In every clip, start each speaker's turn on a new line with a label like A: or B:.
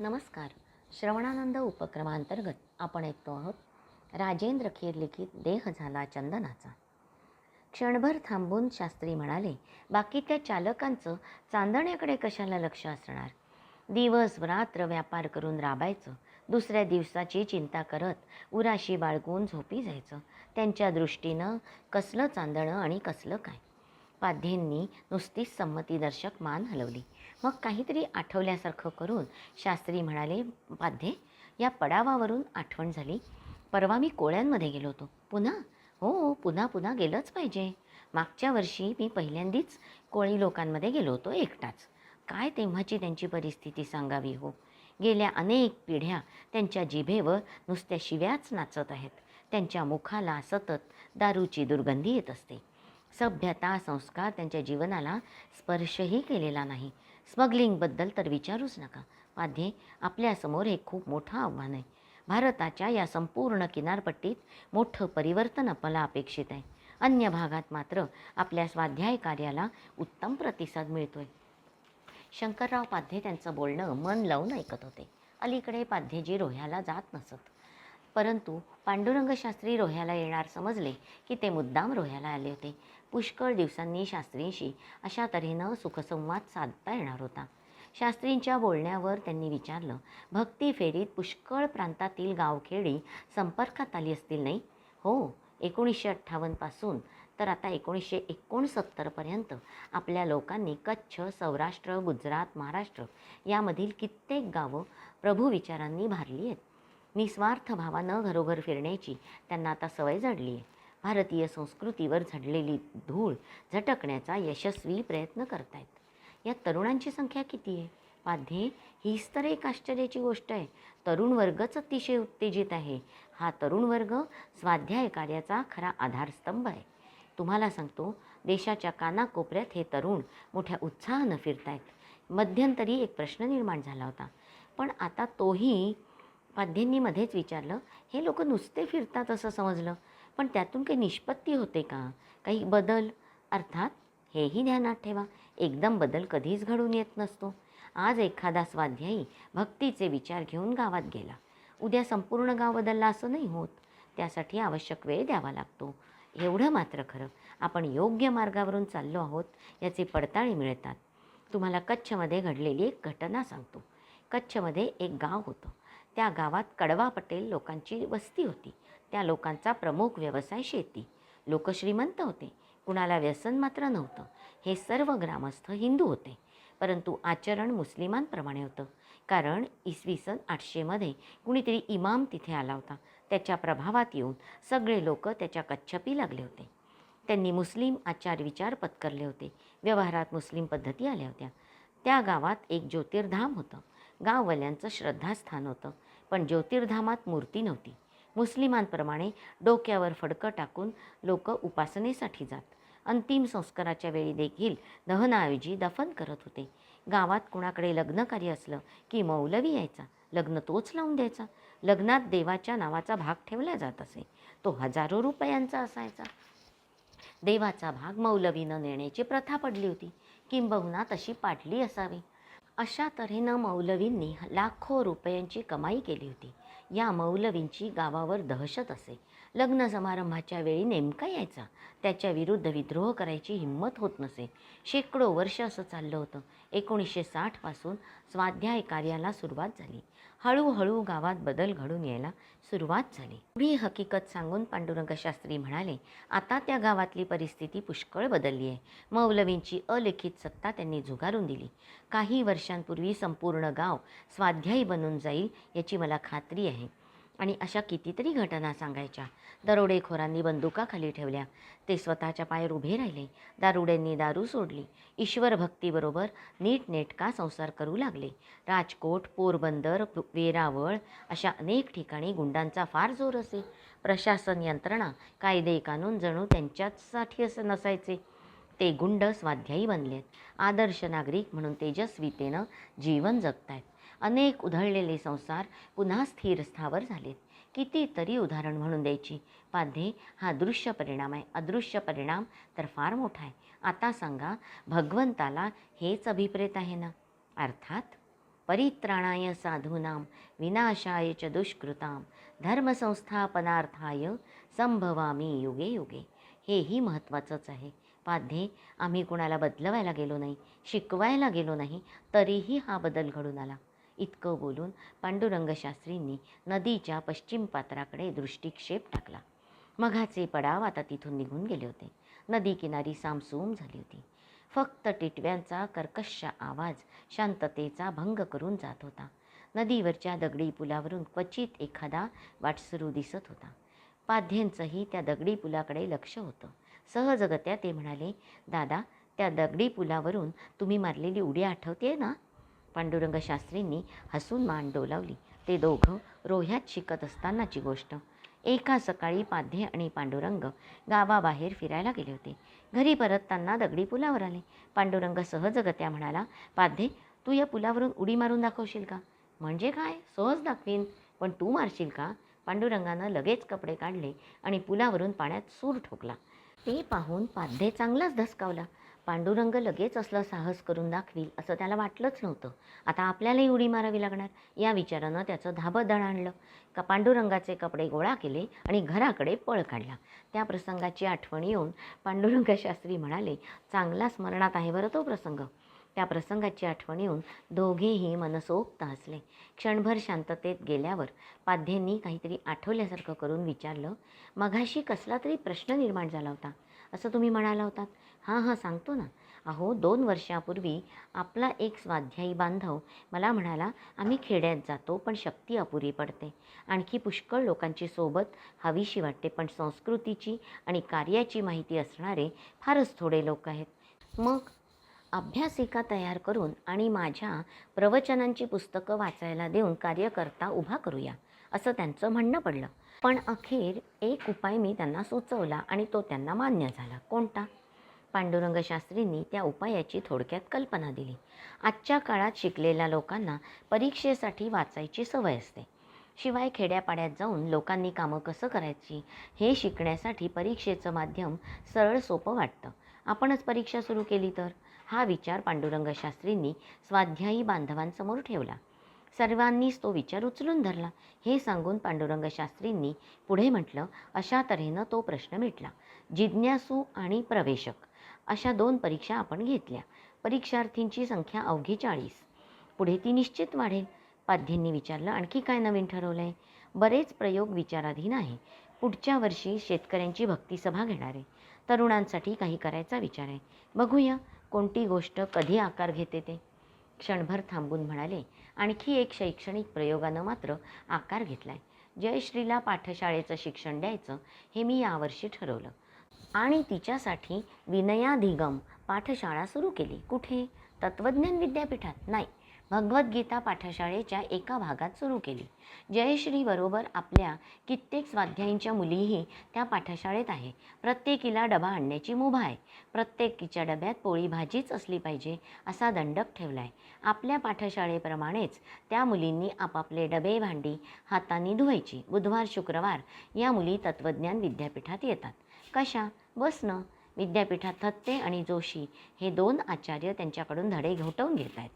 A: नमस्कार. श्रवणानंद उपक्रमांतर्गत आपण ऐकतो आहोत राजेंद्र खेर लिखित देह झाला चंदनाचा. क्षणभर थांबून शास्त्री म्हणाले बाकी त्या चालकांचं चांदण्याकडे कशाला लक्ष असणार? दिवस रात्र व्यापार करून राबायचं. दुसऱ्या दिवसाची चिंता करत उराशी बाळगून झोपी जायचं. त्यांच्या दृष्टीनं कसलं चांदणं आणि कसलं काय? पाध्येंनी नुसतीच संमतीदर्शक मान हलवली. मग काहीतरी आठवल्यासारखं करून शास्त्री म्हणाले पाध्ये या पडावावरून आठवण झाली. परवा मी कोळ्यांमध्ये गेलो होतो. पुन्हा? हो, हो पुन्हा पुन्हा गेलंच पाहिजे. मागच्या वर्षी मी पहिल्यांदीच कोळी लोकांमध्ये गेलो होतो एकटाच. काय तेव्हाची त्यांची परिस्थिती सांगावी हो? गेल्या अनेक पिढ्या त्यांच्या जिभेवर नुसत्या शिव्याच नाचत आहेत. त्यांच्या मुखाला सतत दारूची दुर्गंधी येत असते. सभ्यता संस्कार त्यांच्या जीवनाला स्पर्शही केलेला नाही. स्मगलिंगबद्दल तर विचारूच नका. पाध्ये आपल्यासमोर हे खूप मोठं आव्हान आहे. भारताच्या या संपूर्ण किनारपट्टीत मोठं परिवर्तन आपल्याला अपेक्षित आहे. अन्य भागात मात्र आपल्या स्वाध्याय कार्याला उत्तम प्रतिसाद मिळतोय. शंकरराव पाध्ये त्यांचं बोलणं मन लावून ऐकत होते. अलीकडे पाध्येजी रोह्याला जात नसत. परंतु पांडुरंगशास्त्री रोह्याला येणार समजले की ते मुद्दाम रोह्याला आले होते. पुष्कळ दिवसांनी शास्त्रींशी अशा तऱ्हेनं सुखसंवाद साधता येणार होता. शास्त्रींच्या बोलण्यावर त्यांनी विचारलं भक्ती फेरीत पुष्कळ प्रांतातील गावखेडी संपर्कात आली असतील नाही? हो एकोणीसशे अठ्ठावन्नपासून तर आता एकोणीसशे एकोणसत्तरपर्यंत आपल्या लोकांनी कच्छ सौराष्ट्र गुजरात महाराष्ट्र यामधील कित्येक गावं प्रभू विचारांनी भारली आहेत. निस्वार्थ भावानं घरोघर फिरण्याची त्यांना आता सवय जडली आहे भारतीय संस्कृतीवर झडलेली धूळ झटकण्याचा यशस्वी प्रयत्न करतायत. या तरुणांची संख्या किती आहे? पाध्ये हीच तर एक आश्चर्याची गोष्ट आहे. तरुण वर्गच अतिशय उत्तेजित आहे. हा तरुण वर्ग स्वाध्याय कार्याचा खरा आधारस्तंभ आहे. तुम्हाला सांगतो देशाच्या कानाकोपऱ्यात हे तरुण मोठ्या उत्साहानं फिरतायत. मध्यंतरी एक प्रश्न निर्माण झाला होता. पण आता तोही पाध्येंनी मध्येच विचारलं हे लोक नुसते फिरतात असं समजलं. पण त्यातून काही निष्पत्ती होते का? काही बदल? अर्थात हेही ध्यानात ठेवा. एकदम बदल कधीच घडून येत नसतो. आज एखादा स्वाध्यायी भक्तीचे विचार घेऊन गावात गेला. उद्या संपूर्ण गाव बदलला असं नाही होत. त्यासाठी आवश्यक वेळ द्यावा लागतो. एवढं मात्र खरं. आपण योग्य मार्गावरून चाललो आहोत याचे पडताळी मिळतात. तुम्हाला कच्छमध्ये घडलेली एक घटना सांगतो. कच्छमध्ये एक गाव होतं. त्या गावात कडवा पटेल लोकांची वस्ती होती. त्या लोकांचा प्रमुख व्यवसाय शेती. लोक श्रीमंत होते. कुणाला व्यसन मात्र नव्हतं. हे सर्व ग्रामस्थ हिंदू होते. परंतु आचरण मुस्लिमांप्रमाणे होतं. कारण इसवी सन आठशेमध्ये कुणीतरी इमाम तिथे आला होता. त्याच्या प्रभावात येऊन सगळे लोक त्याच्या कच्छपी लागले होते. त्यांनी मुस्लिम आचार विचार पत्करले होते. व्यवहारात मुस्लिम पद्धती आल्या होत्या. त्या गावात एक ज्योतिर्धाम होतं. गाववाल्यांचं श्रद्धास्थान होतं. पण ज्योतिर्धामात मूर्ती नव्हती. मुस्लिमांप्रमाणे डोक्यावर फडकं टाकून लोक उपासनेसाठी जात. अंतिम संस्काराच्या वेळी देखील दहनाऐवजी दफन करत होते. गावात कुणाकडे लग्नकार्य असलं की मौलवी यायचा लग्न तोच लावून द्यायचा. लग्नात देवाच्या नावाचा भाग ठेवला जात असे. तो हजारो रुपयांचा असायचा. देवाचा भाग मौलवीनं नेण्याची प्रथा पडली होती. किंबहुना तशी पाडली असावी. अशा तऱ्हेनं मौलवींनी लाखो रुपयांची कमाई केली होती. या मौलवींची गावावर दहशत असे. लग्न समारंभाच्या वेळी नेमका यायचा. त्याच्या विरुद्ध विद्रोह करायची हिंमत होत नसे. शेकडो वर्ष असं चाललं होतं. एकोणीसशे साठपासून स्वाध्याय कार्याला सुरुवात झाली. हळूहळू गावात बदल घडून यायला सुरुवात झाली. पुढी हकीकत सांगून पांडुरंग शास्त्री म्हणाले आता त्या गावातली परिस्थिती पुष्कळ बदलली आहे. मौलवींची अलिखित सत्ता त्यांनी झुगारून दिली. काही वर्षांपूर्वी संपूर्ण गाव स्वाध्यायी बनून जाईल याची मला खात्री आहे. आणि अशा कितीतरी घटना सांगायच्या. दरोडेखोरांनी बंदुका खाली ठेवल्या. ते स्वतःच्या पायावर उभे राहिले. दारुड्यांनी दारू सोडली. ईश्वर भक्तीबरोबर नीटनेटका संसार करू लागले. राजकोट पोरबंदर वेरावळ अशा अनेक ठिकाणी गुंडांचा फार जोर असे. प्रशासन यंत्रणा कायदे कानून जणू त्यांच्याचसाठी असं नसायचे. ते गुंड स्वाध्यायी बनलेत. आदर्श नागरिक म्हणून तेजस्वीतेनं जीवन जगतायत. अनेक उधळलेले संसार पुन्हा स्थिर स्थावर झालेत. कितीतरी उदाहरण म्हणून द्यायची. पाध्ये हा दृश्य परिणाम आहे. अदृश्य परिणाम तर फार मोठा आहे. आता सांगा भगवंताला हेच अभिप्रेत आहे ना? अर्थात परित्राणाय साधूनां विनाशाय च दुष्कृतां धर्मसंस्थापनार्थाय संभवामी युगे युगे. हेही महत्त्वाचंच आहे. पाध्ये आम्ही कुणाला बदलवायला गेलो नाही शिकवायला गेलो नाही तरीही हा बदल घडून आला. इतकं बोलून पांडुरंगशास्त्रींनी नदीच्या पश्चिम पात्राकडे दृष्टिक्षेप टाकला. मघाचे पडाव आता तिथून निघून गेले होते. नदी किनारी सामसूम झाली होती. फक्त टिटव्यांचा कर्कश आवाज शांततेचा भंग करून जात होता. नदीवरच्या दगडी पुलावरून क्वचित एखादा वाटसरू दिसत होता. पाध्येंचंही त्या दगडी पुलाकडे लक्ष होतं. सहजगत्या ते म्हणाले दादा त्या दगडी पुलावरून तुम्ही मारलेली उडी आठवते ना? पांडुरंग शास्त्रींनी हसून मान डोलावली. ते दोघं रोह्यात शिकत असतानाची गोष्ट. एका सकाळी पाध्ये आणि पांडुरंग गावाबाहेर फिरायला गेले होते. घरी परतताना दगडी पुलावर आले. पांडुरंग सहजगत्या म्हणाला पाध्ये तू या पुलावरून उडी मारून दाखवशील का? म्हणजे काय? सहज दाखवीन. पण तू मारशील का? पांडुरंगानं लगेच कपडे काढले आणि पुलावरून पाण्यात सूर ठोकला. ते पाहून पाध्ये चांगलाच धसकावला. पांडुरंग लगेच असलं साहस करून दाखवील असं त्याला वाटलंच नव्हतं. आता आपल्यालाही उडी मारावी लागणार? या विचारानं त्याचं धाबं दड आणलं. का पांडुरंगाचे कपडे गोळा केले आणि घराकडे पळ काढला. त्या प्रसंगाची आठवण येऊन पांडुरंग शास्त्री म्हणाले चांगला स्मरणात आहे बरं तो प्रसंग. त्या प्रसंगाची आठवण येऊन दोघेही मनसोक्त हसले. क्षणभर शांततेत गेल्यावर पाध्येंनी काहीतरी आठवल्यासारखं करून विचारलं मघाशी कसला तरी प्रश्न निर्माण झाला होता. असं तुम्ही म्हणाला होतात. हां हां सांगतो ना. अहो दोन वर्षापूर्वी आपला एक स्वाध्यायी बांधव मला म्हणाला आम्ही खेड्यात जातो पण शक्ती अपुरी पडते. आणखी पुष्कळ लोकांची सोबत हवीशी वाटते पण संस्कृतीची आणि कार्याची माहिती असणारे फारच थोडे लोक आहेत. मग अभ्यासिका तयार करून आणि माझ्या प्रवचनांची पुस्तकं वाचायला देऊन कार्यकर्ता उभा करूया. असं त्यांचं म्हणणं पडलं. पण अखेर एक उपाय मी त्यांना सुचवला आणि तो त्यांना मान्य झाला. कोणता? पांडुरंग शास्त्रींनी त्या उपायाची थोडक्यात कल्पना दिली. आजच्या काळात शिकलेल्या लोकांना परीक्षेसाठी वाचायची सवय असते. शिवाय खेड्यापाड्यात जाऊन लोकांनी कामं कसं करायची हे शिकण्यासाठी परीक्षेचं माध्यम सरळ सोपं वाटतं. आपणच परीक्षा सुरू केली तर? हा विचार पांडुरंग शास्त्रींनी स्वाध्यायी बांधवांसमोर ठेवला. सर्वांनीच तो विचार उचलून धरला. हे सांगून पांडुरंग शास्त्रींनी पुढे म्हटलं अशा तऱ्हेनं तो प्रश्न मिटला. जिज्ञासू आणि प्रवेशक. अशा दोन परीक्षा आपण घेतल्या. परीक्षार्थींची संख्या अवघी चाळीस. पुढे ती निश्चित वाढेल. पाध्यांनी विचारलं आणखी काय नवीन ठरवलं आहे बरेच प्रयोग विचाराधीन आहे. पुढच्या वर्षी शेतकऱ्यांची भक्तीसभा घेणार आहे. तरुणांसाठी काही करायचा विचार आहे. बघूया कोणती गोष्ट कधी आकार घेते ते. क्षणभर थांबून म्हणाले आणखी एक शैक्षणिक प्रयोगानं मात्र आकार घेतला आहे जयश्रीला पाठशाळेचं शिक्षण द्यायचं हे मी यावर्षी ठरवलं. आणि तिच्यासाठी विनयाधिगम पाठशाळा सुरू केली. कुठे? तत्त्वज्ञान विद्यापीठात? नाही. भगवद्गीता पाठशाळेच्या एका भागात सुरू केली. जयश्रीबरोबर आपल्या कित्येक स्वाध्यायींच्या मुलीही त्या पाठशाळेत आहे. प्रत्येकीला डबा आणण्याची मुभा आहे. प्रत्येकीच्या डब्यात पोळी भाजीच असली पाहिजे असा दंडक ठेवला आहे आपल्या पाठशाळेप्रमाणेच त्या मुलींनी आपापले डबे भांडी हातांनी धुवायची. बुधवार शुक्रवार या मुली तत्त्वज्ञान विद्यापीठात येतात. कशा? बसनं विद्यापीठात थत्ते आणि जोशी हे दोन आचार्य त्यांच्याकडून धडे घोटवून घेत आहेत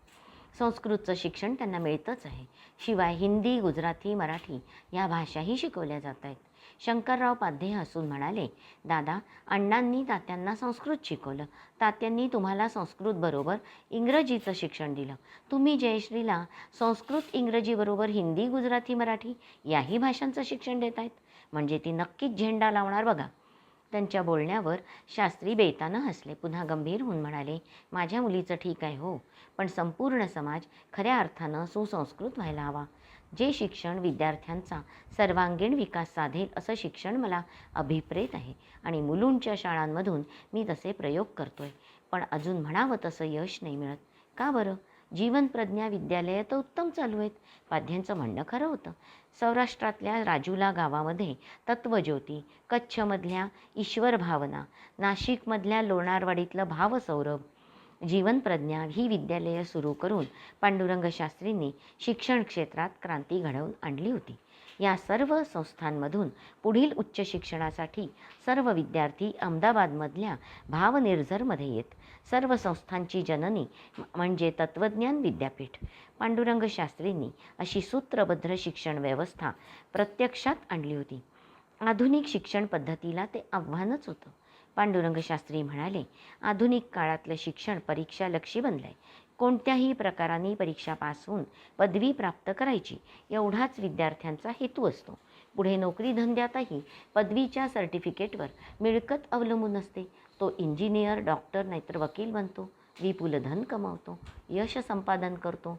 A: संस्कृतचं शिक्षण त्यांना मिळतंच आहे. शिवाय हिंदी गुजराती मराठी या भाषाही शिकवल्या जात आहेत. शंकरराव पाध्ये हसून म्हणाले दादा अण्णांनी तात्यांना संस्कृत शिकवलं. तात्यांनी तुम्हाला संस्कृतबरोबर इंग्रजीचं शिक्षण दिलं. तुम्ही जयश्रीला संस्कृत इंग्रजीबरोबर हिंदी गुजराती मराठी याही भाषांचं शिक्षण देत आहेत. म्हणजे ती नक्कीच झेंडा लावणार बघा. त्यांच्या बोलण्यावर शास्त्री बेतानं हसले. पुन्हा गंभीर होऊन म्हणाले माझ्या मुलीचं ठीक आहे हो. पण संपूर्ण समाज खऱ्या अर्थानं सुसंस्कृत व्हायला हवा. जे शिक्षण विद्यार्थ्यांचा सर्वांगीण विकास साधेल असं शिक्षण मला अभिप्रेत आहे आणि मुलूंच्या शाळांमधून मी तसे प्रयोग करतोय. पण अजून म्हणावं तसं यश नाही मिळत. का बरं? जीवन प्रज्ञा विद्यालयं तर उत्तम चालू आहेत. पाध्यांचं म्हणणं खरं होतं. सौराष्ट्रातल्या राजुला गावामध्ये तत्वज्योती कच्छमधल्या ईश्वर भावना नाशिकमधल्या लोणारवाडीतलं भावसौरभ जीवनप्रज्ञा ही विद्यालयं सुरू करून पांडुरंग शास्त्रींनी शिक्षण क्षेत्रात क्रांती घडवून आणली होती. या सर्व संस्थांमधून पुढील उच्च शिक्षणासाठी सर्व विद्यार्थी अहमदाबादमधल्या भावनिर्झरमध्ये येत. सर्व संस्थांची जननी म्हणजे तत्त्वज्ञान विद्यापीठ. पांडुरंग शास्त्रींनी अशी सूत्रबद्ध शिक्षण व्यवस्था प्रत्यक्षात आणली होती. आधुनिक शिक्षण पद्धतीला ते आव्हानच होतं. पांडुरंग शास्त्री म्हणाले आधुनिक काळातलं शिक्षण परीक्षा लक्षी बनलं आहे कोणत्याही प्रकाराने परीक्षा पास होऊन पदवी प्राप्त करायची एवढाच विद्यार्थ्यांचा हेतू असतो. पुढे नोकरी धंद्यातही पदवीच्या सर्टिफिकेटवर मिळकत अवलंबून असते. तो इंजिनियर डॉक्टर नाहीतर वकील बनतो. विपुल धन कमावतो. यश संपादन करतो.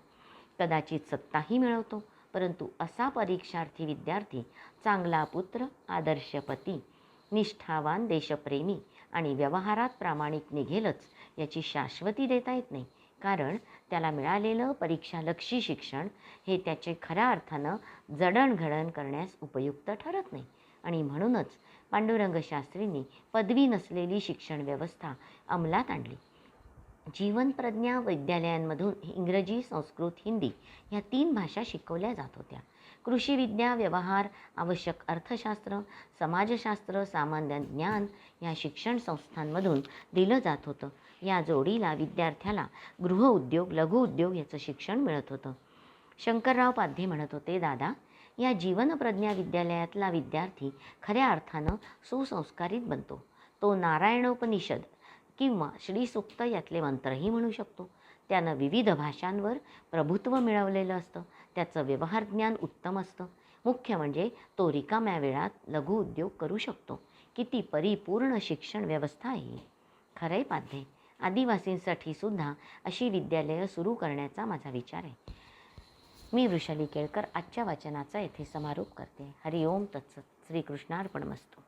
A: कदाचित सत्ताही मिळवतो. परंतु असा परीक्षार्थी विद्यार्थी चांगला पुत्र आदर्श पती निष्ठावान देशप्रेमी आणि व्यवहारात प्रामाणिक निघेलच याची शाश्वती देता येत नाही. कारण त्याला मिळालेलं परीक्षालक्षी शिक्षण हे त्याचे खऱ्या अर्थानं जडणघडण करण्यास उपयुक्त ठरत नाही. आणि म्हणूनच पांडुरंग शास्त्रींनी पदवी नसलेली शिक्षण व्यवस्था अंमलात आणली. जीवनप्रज्ञा विद्यालयांमधून इंग्रजी संस्कृत हिंदी ह्या तीन भाषा शिकवल्या जात होत्या. कृषी विद्या व्यवहार आवश्यक अर्थशास्त्र समाजशास्त्र सामान्य ज्ञान या शिक्षण संस्थांमधून दिलं जात होतं. या जोडीला विद्यार्थ्याला गृहउद्योग लघुउद्योग याचं शिक्षण मिळत होतं. शंकरराव पाध्ये म्हणत होते दादा या जीवनप्रज्ञा विद्यालयातला विद्यार्थी खऱ्या अर्थानं सुसंस्कारित बनतो. तो नारायणोपनिषद किंवा श्रीसुक्त यातले मंत्रही म्हणू शकतो. त्यानं विविध भाषांवर प्रभुत्व मिळवलेलं असतं. त्याचं व्यवहार ज्ञान उत्तम असतं. मुख्य म्हणजे तो रिकाम्या वेळात लघुउद्योग करू शकतो. किती परिपूर्ण शिक्षण व्यवस्था आहे खरंय पाध्ये. आदिवासींसाठी सुद्धा अशी विद्यालयं सुरू करण्याचा माझा विचार आहे. मी वृषाली केळकर आजच्या वाचनाचा येथे समारोप करते. हरिओम तत्सत. श्रीकृष्णार्पणमस्तू.